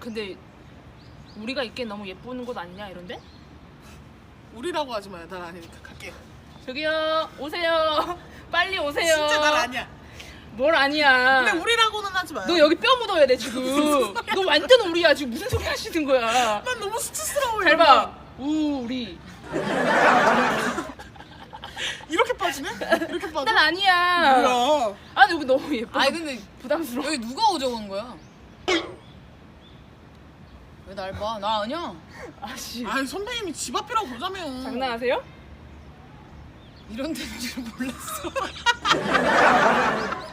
근데 우리가 있기엔 너무 예쁘는 곳 아니냐 이런데? 우리라고 하지 마요. 난 아니니까 갈게. 저기요 오세요 빨리 오세요 진짜 난 아니야. 뭘 아니야 근데 우리라고는 하지 마요. 너 여기 뼈 묻어야 돼 지금 너 완전 우리야 지금 무슨 소리 하시는 거야 난 너무 수치스러워. 잘봐 우 우리 이렇게 빠지네? 이렇게 빠져? 난 아니야 뭐야? 아니 여기 너무 예뻐 아니 근데 부담스러워 여기 누가 오자고 거야? 왜 날 봐? 나 아니야. 아씨 아니 선배님이 집 앞이라고 그러자며. 장난하세요? 이런 데인 줄 몰랐어.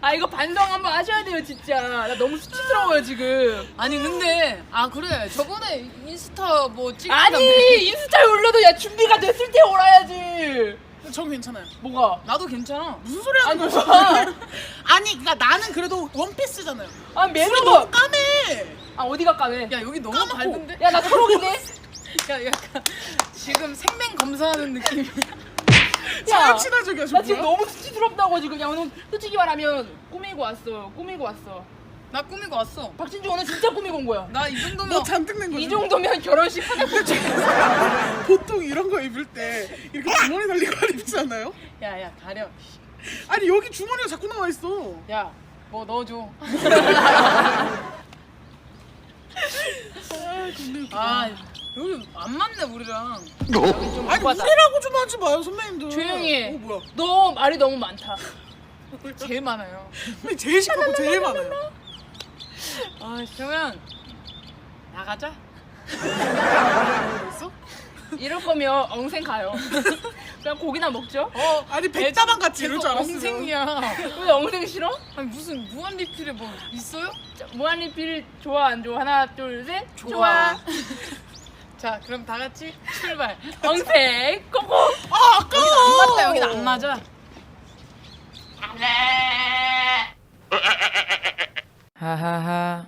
아 이거 반성 한번 하셔야 돼요 진짜 나 너무 수치스러워요 지금 아니 근데 아 그래 저번에 인스타 뭐 찍고 아니 인스타에 올려도 야 준비가 됐을 때 올라야지 저 괜찮아요. 뭐가? 나도 괜찮아. 무슨 소리 하는 아니, 거야? 아니 그러니까 나는 그래도 원피스잖아요. 아 우리 매너 너무 까매. 아 어디가 까매 야 여기 너무 까맣고. 밝은데? 야 나 초록인데? 야 약간 지금 생맹 검사하는 느낌이. 야, 잘 친화적이야 나 지금 저거. 너무 수치스럽다고 지금 야 오늘 솔직히 말하면 꾸미고 왔어 꾸미고 왔어 나 꾸미고 왔어. 박진주 오늘 진짜 꾸미고 온 거야 나 이 정도면 너 잔뜩 낸 거지. 이 정도면 결혼식 하자 보통 이런 거 입을 때 이렇게 주머니 달린 거 입지 않아요? 야야 가려. 아니 여기 주머니가 자꾸 나와 있어. 야 뭐 넣어줘. 아. 아 여기 안 맞네 우리랑. 아니 오빠다. 우리라고 좀 하지 마요 선배님들. 조용히 해. 어 뭐야? 너 말이 너무 많다 제일 많아요. 근데 제일 시끄럽고 제일 많아요. 아 그러면 나가자. 이럴 거면 엉생 가요 그냥 고기나 먹죠 어 아니 백다방 같이 이럴 줄 알았어. 엉생이야. 왜 엉생 싫어? 아니 무슨 무한 리필에 뭐 있어요? 자, 무한리필 좋아 안 좋아 하나 둘 셋 좋아. 자 그럼 다 같이 출발. 엉생 고고 아 아까워. 맞다 여긴 안 맞아. 하하하